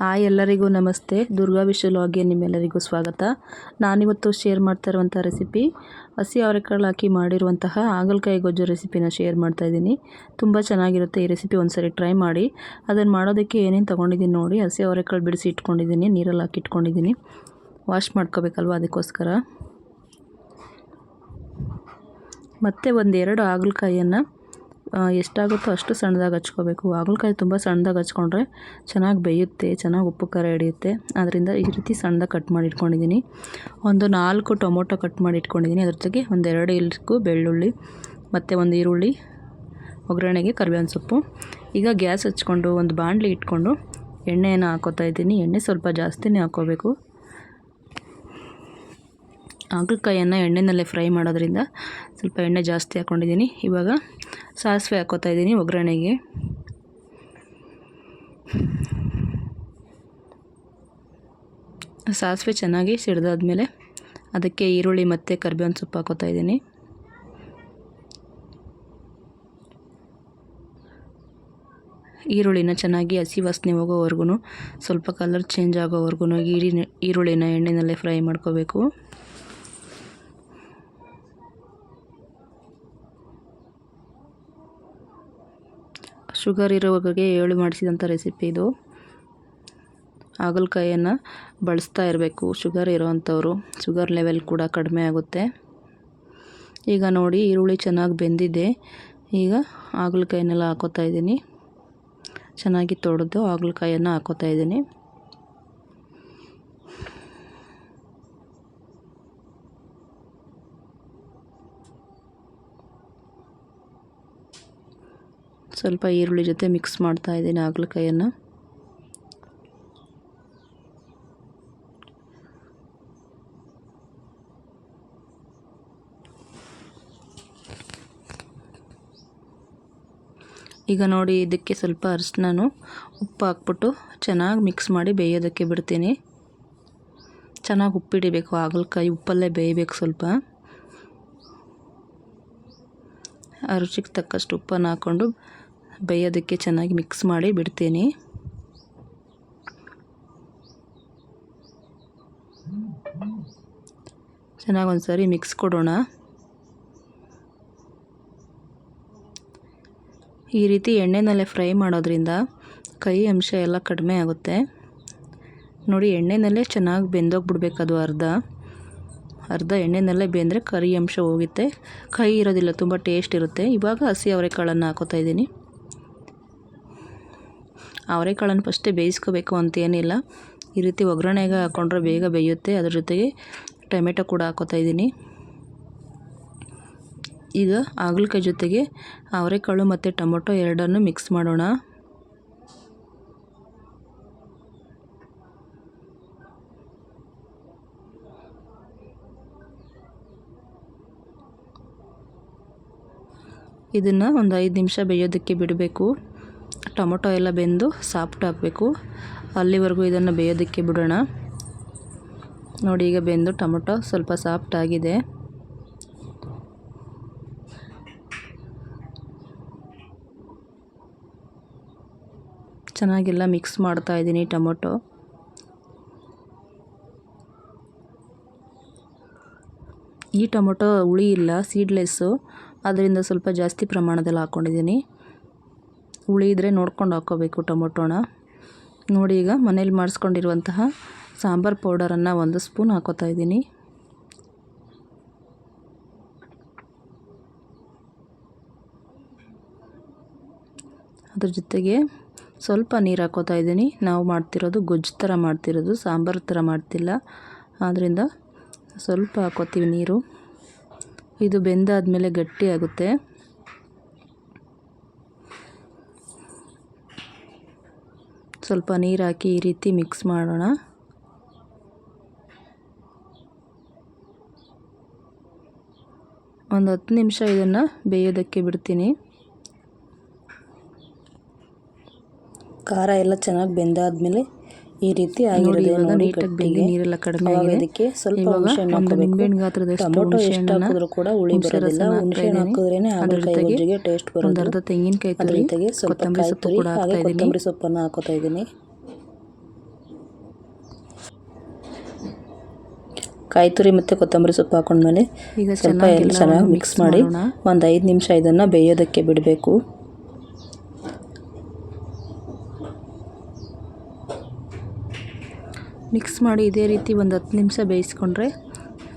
Hi ಎಲ್ಲರಿಗೂ ನಮಸ್ತೆ. ದುರ್ಗಾ ವಿಶುಲಾಗೆ ನಿಮ್ಮೆಲ್ಲರಿಗೂ ಸ್ವಾಗತ. ನಾನಿವತ್ತು ಶೇರ್ ಮಾಡ್ತಾ ಇರುವಂಥ ರೆಸಿಪಿ ಹಸಿ ಅವರೆಕಾಳು ಹಾಕಿ ಮಾಡಿರುವಂತಹ ಹಾಗಲಕಾಯಿ ಗೊಜ್ಜು ರೆಸಿಪಿನ ಶೇರ್ ಮಾಡ್ತಾ ಇದ್ದೀನಿ. ತುಂಬ ಚೆನ್ನಾಗಿರುತ್ತೆ ಈ ರೆಸಿಪಿ ಒಂದ್ಸರಿ ಟ್ರೈ ಮಾಡಿ. ಅದನ್ನು ಮಾಡೋದಕ್ಕೆ ಏನೇನು ತೊಗೊಂಡಿದ್ದೀನಿ ನೋಡಿ, ಹಸಿ ಅವರೆಕಾಳು ಬಿಡಿಸಿ ಇಟ್ಕೊಂಡಿದ್ದೀನಿ, ನೀರಲ್ಲಿ ಹಾಕಿ ಇಟ್ಕೊಂಡಿದ್ದೀನಿ. ವಾಶ್ ಮಾಡ್ಕೋಬೇಕಲ್ವ ಅದಕ್ಕೋಸ್ಕರ. ಮತ್ತು ಒಂದೆರಡು ಹಾಗಲಕಾಯಿಯನ್ನು ಎಷ್ಟಾಗುತ್ತೋ ಅಷ್ಟು ಸಣ್ಣದಾಗಿ ಹಚ್ಕೋಬೇಕು. ಹಾಗಲಕಾಯಿ ತುಂಬ ಸಣ್ಣದಾಗಿ ಹಚ್ಕೊಂಡ್ರೆ ಚೆನ್ನಾಗಿ ಬೇಯುತ್ತೆ, ಚೆನ್ನಾಗಿ ಉಪ್ಪು ಖಾರ ಹಿಡಿಯುತ್ತೆ. ಅದರಿಂದ ಈ ರೀತಿ ಸಣ್ಣದಾಗಿ ಕಟ್ ಮಾಡಿ ಇಟ್ಕೊಂಡಿದ್ದೀನಿ. ಒಂದು ನಾಲ್ಕು ಟೊಮೊಟೊ ಕಟ್ ಮಾಡಿ ಇಟ್ಕೊಂಡಿದ್ದೀನಿ. ಅದ್ರ ಜೊತೆಗೆ ಒಂದೆರಡು ಇಲ್ಕು ಬೆಳ್ಳುಳ್ಳಿ, ಮತ್ತು ಒಂದು ಈರುಳ್ಳಿ, ಒಗ್ಗರಣೆಗೆ ಕರಿಬೇವಿನ ಸೊಪ್ಪು. ಈಗ ಗ್ಯಾಸ್ ಹಚ್ಕೊಂಡು ಒಂದು ಬಾಣಲಿ ಇಟ್ಕೊಂಡು ಎಣ್ಣೆಯನ್ನು ಹಾಕೋತಾ ಇದ್ದೀನಿ. ಎಣ್ಣೆ ಸ್ವಲ್ಪ ಜಾಸ್ತಿನೇ ಹಾಕ್ಕೋಬೇಕು ಹಾಗಲಕಾಯನ್ನು ಎಣ್ಣೆನಲ್ಲೇ ಫ್ರೈ ಮಾಡೋದ್ರಿಂದ ಸ್ವಲ್ಪ ಎಣ್ಣೆ ಜಾಸ್ತಿ ಹಾಕ್ಕೊಂಡಿದ್ದೀನಿ ಇವಾಗ ಸಾಸಿವೆ ಹಾಕೋತಾ ಇದ್ದೀನಿ ಒಗ್ಗರಣೆಗೆ. ಸಾಸಿವೆ ಚೆನ್ನಾಗಿ ಸಿಡ್ದಾದ್ಮೇಲೆ ಅದಕ್ಕೆ ಈರುಳ್ಳಿ ಮತ್ತು ಕರ್ಬೇವಿನ ಸೊಪ್ಪು ಹಾಕೋತಾ ಇದ್ದೀನಿ. ಈರುಳ್ಳಿನ ಚೆನ್ನಾಗಿ ಹಸಿ ವಾಸನೆ ಹೋಗೋವರೆಗೂ ಸ್ವಲ್ಪ ಕಲರ್ ಚೇಂಜ್ ಆಗೋವರೆಗೂ ಈರಿನ ಈರುಳ್ಳಿನ ಎಣ್ಣೆನಲ್ಲೇ ಫ್ರೈ ಮಾಡ್ಕೋಬೇಕು. ಶುಗರ್ ಇರೋವಾಗೆ ಹೇಳಿ ಮಾಡಿಸಿದಂಥ ರೆಸಿಪಿ ಇದು. ಹಾಗಲಕಾಯಿಯನ್ನು ಬಳಸ್ತಾ ಇರಬೇಕು, ಶುಗರ್ ಇರೋವಂಥವ್ರು ಶುಗರ್ ಲೆವೆಲ್ ಕೂಡ ಕಡಿಮೆ ಆಗುತ್ತೆ. ಈಗ ನೋಡಿ, ಈರುಳ್ಳಿ ಚೆನ್ನಾಗಿ ಬೆಂದಿದೆ. ಈಗ ಹಾಗಲಕಾಯಿನೆಲ್ಲ ಹಾಕೋತಾ ಇದ್ದೀನಿ. ಚೆನ್ನಾಗಿ ತೊಳೆದು ಹಾಗಲಕಾಯಿಯನ್ನು ಹಾಕೋತಾ ಇದ್ದೀನಿ. ಸ್ವಲ್ಪ ಈರುಳ್ಳಿ ಜೊತೆ ಮಿಕ್ಸ್ ಮಾಡ್ತಾ ಇದ್ದೀನಿ ಹಾಗಲಕಾಯನ್ನು. ಈಗ ನೋಡಿ ಇದಕ್ಕೆ ಸ್ವಲ್ಪ ಅರಿಶಿನ ಉಪ್ಪು ಹಾಕ್ಬಿಟ್ಟು ಚೆನ್ನಾಗಿ ಮಿಕ್ಸ್ ಮಾಡಿ ಬೇಯೋದಕ್ಕೆ ಬಿಡ್ತೀನಿ. ಚೆನ್ನಾಗಿ ಉಪ್ಪಿಡಿಬೇಕು ಹಾಗಲಕಾಯಿ, ಉಪ್ಪಲ್ಲೇ ಬೇಯಬೇಕು ಸ್ವಲ್ಪ. ರುಚಿಗೆ ತಕ್ಕಷ್ಟು ಉಪ್ಪನ್ನು ಹಾಕ್ಕೊಂಡು ಬೇಯೋದಕ್ಕೆ ಚೆನ್ನಾಗಿ ಮಿಕ್ಸ್ ಮಾಡಿ ಬಿಡ್ತೀನಿ. ಚೆನ್ನಾಗಿ ಒಂದು ಸಾರಿ ಮಿಕ್ಸ್ ಕೊಡೋಣ. ಈ ರೀತಿ ಎಣ್ಣೆನಲ್ಲೇ ಫ್ರೈ ಮಾಡೋದ್ರಿಂದ ಕೈ ಅಂಶ ಎಲ್ಲ ಕಡಿಮೆ ಆಗುತ್ತೆ. ನೋಡಿ, ಎಣ್ಣೆನಲ್ಲೇ ಚೆನ್ನಾಗಿ ಬೆಂದೋಗ್ಬಿಡ್ಬೇಕು ಅದು ಅರ್ಧ. ಅರ್ಧ ಎಣ್ಣೆನಲ್ಲೇ ಬೆಂದರೆ ಕರಿ ಅಂಶ ಹೋಗುತ್ತೆ. ಕೈ ಇರೋದಿಲ್ಲ, ತುಂಬ ಟೇಸ್ಟ್ ಇರುತ್ತೆ. ಇವಾಗ ಹಸಿ ಅವರೆಕಾಳನ್ನು ಹಾಕೋತಾ ಅವರೆಕಾಳನ್ನು ಫಸ್ಟೇ ಬೇಯಿಸ್ಕೋಬೇಕು ಅಂತೇನಿಲ್ಲ. ಈ ರೀತಿ ಒಗ್ಗರಣೆಗೆ ಹಾಕ್ಕೊಂಡ್ರೆ ಬೇಗ ಬೇಯುತ್ತೆ. ಅದ್ರ ಜೊತೆಗೆ ಟೊಮೆಟೊ ಕೂಡ ಹಾಕೋತಾ ಇದ್ದೀನಿ. ಈಗ ಹಾಗಲಕಾಯಿ ಜೊತೆಗೆ ಅವರೆಕಾಳು ಮತ್ತು ಟೊಮೊಟೊ ಎರಡನ್ನು ಮಿಕ್ಸ್ ಮಾಡೋಣ. ಇದನ್ನು ಒಂದು ಐದು ನಿಮಿಷ ಬೇಯೋದಕ್ಕೆ ಬಿಡಬೇಕು. ಟೊಮೊಟೊ ಎಲ್ಲ ಬೆಂದು ಸಾಫ್ಟ್ ಹಾಕಬೇಕು. ಅಲ್ಲಿವರೆಗೂ ಇದನ್ನು ಬೇಯೋದಕ್ಕೆ ಬಿಡೋಣ. ನೋಡಿ, ಈಗ ಬೆಂದು ಟೊಮೊಟೊ ಸ್ವಲ್ಪ ಸಾಫ್ಟ್ ಆಗಿದೆ. ಚೆನ್ನಾಗೆಲ್ಲ ಮಿಕ್ಸ್ ಮಾಡ್ತಾ ಇದ್ದೀನಿ ಟೊಮೊಟೊ. ಈ ಟೊಮೊಟೊ ಹುಳಿ ಇಲ್ಲ, ಸೀಡ್ಲೆಸ್ಸು. ಅದರಿಂದ ಸ್ವಲ್ಪ ಜಾಸ್ತಿ ಪ್ರಮಾಣದಲ್ಲಿ ಹಾಕ್ಕೊಂಡಿದ್ದೀನಿ ಹುಳಿ ಇದ್ದರೆ ನೋಡ್ಕೊಂಡು ಹಾಕ್ಕೋಬೇಕು ಟೊಮೊಟೊನ ನೋಡಿ ಈಗ ಮನೇಲಿ ಮಾಡಿಸ್ಕೊಂಡಿರುವಂತಹ ಸಾಂಬಾರು ಪೌಡರನ್ನು ಒಂದು ಸ್ಪೂನ್ ಹಾಕೋತಾ ಇದ್ದೀನಿ. ಅದ್ರ ಜೊತೆಗೆ ಸ್ವಲ್ಪ ನೀರು ಹಾಕೋತಾ ಇದ್ದೀನಿ. ನಾವು ಮಾಡ್ತಿರೋದು ಗೊಜ್ಜು ಥರ ಮಾಡ್ತಿರೋದು, ಸಾಂಬಾರು ಥರ ಮಾಡ್ತಿಲ್ಲ. ಆದ್ದರಿಂದ ಸ್ವಲ್ಪ ಹಾಕೋತೀವಿ ನೀರು. ಇದು ಬೆಂದಾದಮೇಲೆ ಗಟ್ಟಿ ಆಗುತ್ತೆ. ಸ್ವಲ್ಪ ನೀರು ಹಾಕಿ ಈ ರೀತಿ ಮಿಕ್ಸ್ ಮಾಡೋಣ. ಒಂದು ಹತ್ತು ನಿಮಿಷ ಇದನ್ನು ಬೇಯೋದಕ್ಕೆ ಬಿಡ್ತೀನಿ. ಖಾರ ಎಲ್ಲ ಚೆನ್ನಾಗಿ ಬೆಂದಾದ್ಮೇಲೆ ಈ ರೀತಿ ಆಗಿರೋದು ನೋಡಿ ಕಟ್ಟಿಗೆ. ನೀರೆಲ್ಲ ಕಡಿಮೆ ಆಗಿದೆ. ಅದಕ್ಕೆ ಸ್ವಲ್ಪ ಹುಣಸೆಹಣ್ಣು ಹಾಕಬೇಕು ಗಾತ್ರದಷ್ಟು ಟೊಮೊಟೊ ಎಷ್ಟು ಹಾಕಿದ್ರು ಕೂಡ ಹುಳಿ ಬರೋದಿಲ್ಲ. ಹುಣಸೆಹಣ್ಣು ಹಾಕಿದ್ರೇನೆ ಹಾಗಲಕಾಯಿ ಗೊಜ್ಜಿಗೆ ಟೇಸ್ಟ್ ಬರೋದು. ಒಂದು ಅರ್ಧ ತೆಂಗಿನಕಾಯಿ ತುರಿ ಜೊತೆಗೆ ಸೊಪ್ಪು ಕೂಡ ತುರಿ ಕೊತ್ತಂಬರಿ ಸೊಪ್ಪನ್ನು ಹಾಕೋತಾ ಇದ್ದೀನಿ ಕಾಯಿ ತುರಿ ಮತ್ತು ಕೊತ್ತಂಬರಿ ಸೊಪ್ಪು ಹಾಕೊಂಡ್ಮೇಲೆ ಸ್ವಲ್ಪ ಎಲ್ಲ ಚೆನ್ನಾಗಿ ಮಿಕ್ಸ್ ಮಾಡಿ ಒಂದು ಐದು ನಿಮಿಷ ಇದನ್ನು ಬೇಯೋದಕ್ಕೆ ಬಿಡಬೇಕು. ಮಿಕ್ಸ್ ಮಾಡಿ ಇದೇ ರೀತಿ ಒಂದು ಹತ್ತು ನಿಮಿಷ ಬೇಯಿಸ್ಕೊಂಡ್ರೆ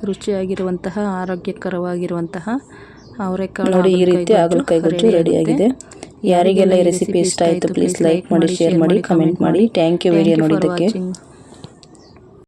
ರುಚಿಯಾಗಿರುವಂತಹ ಆರೋಗ್ಯಕರವಾಗಿರುವಂತಹ ಅವರೆಕಾಳು ನೋಡಿ ಈ ರೀತಿ ಹಾಗಲಕಾಯಿ ಗೊಜ್ಜು ರೆಡಿ ಆಗಿದೆ. ಯಾರಿಗೆಲ್ಲ ಈ ರೆಸಿಪಿ ಇಷ್ಟ ಆಯಿತು ಪ್ಲೀಸ್ ಲೈಕ್ ಮಾಡಿ ಶೇರ್ ಮಾಡಿ ಕಮೆಂಟ್ ಮಾಡಿ. ಥ್ಯಾಂಕ್ ಯು ವಿಡಿಯೋ ನೋಡಿದ್ದಕ್ಕೆ.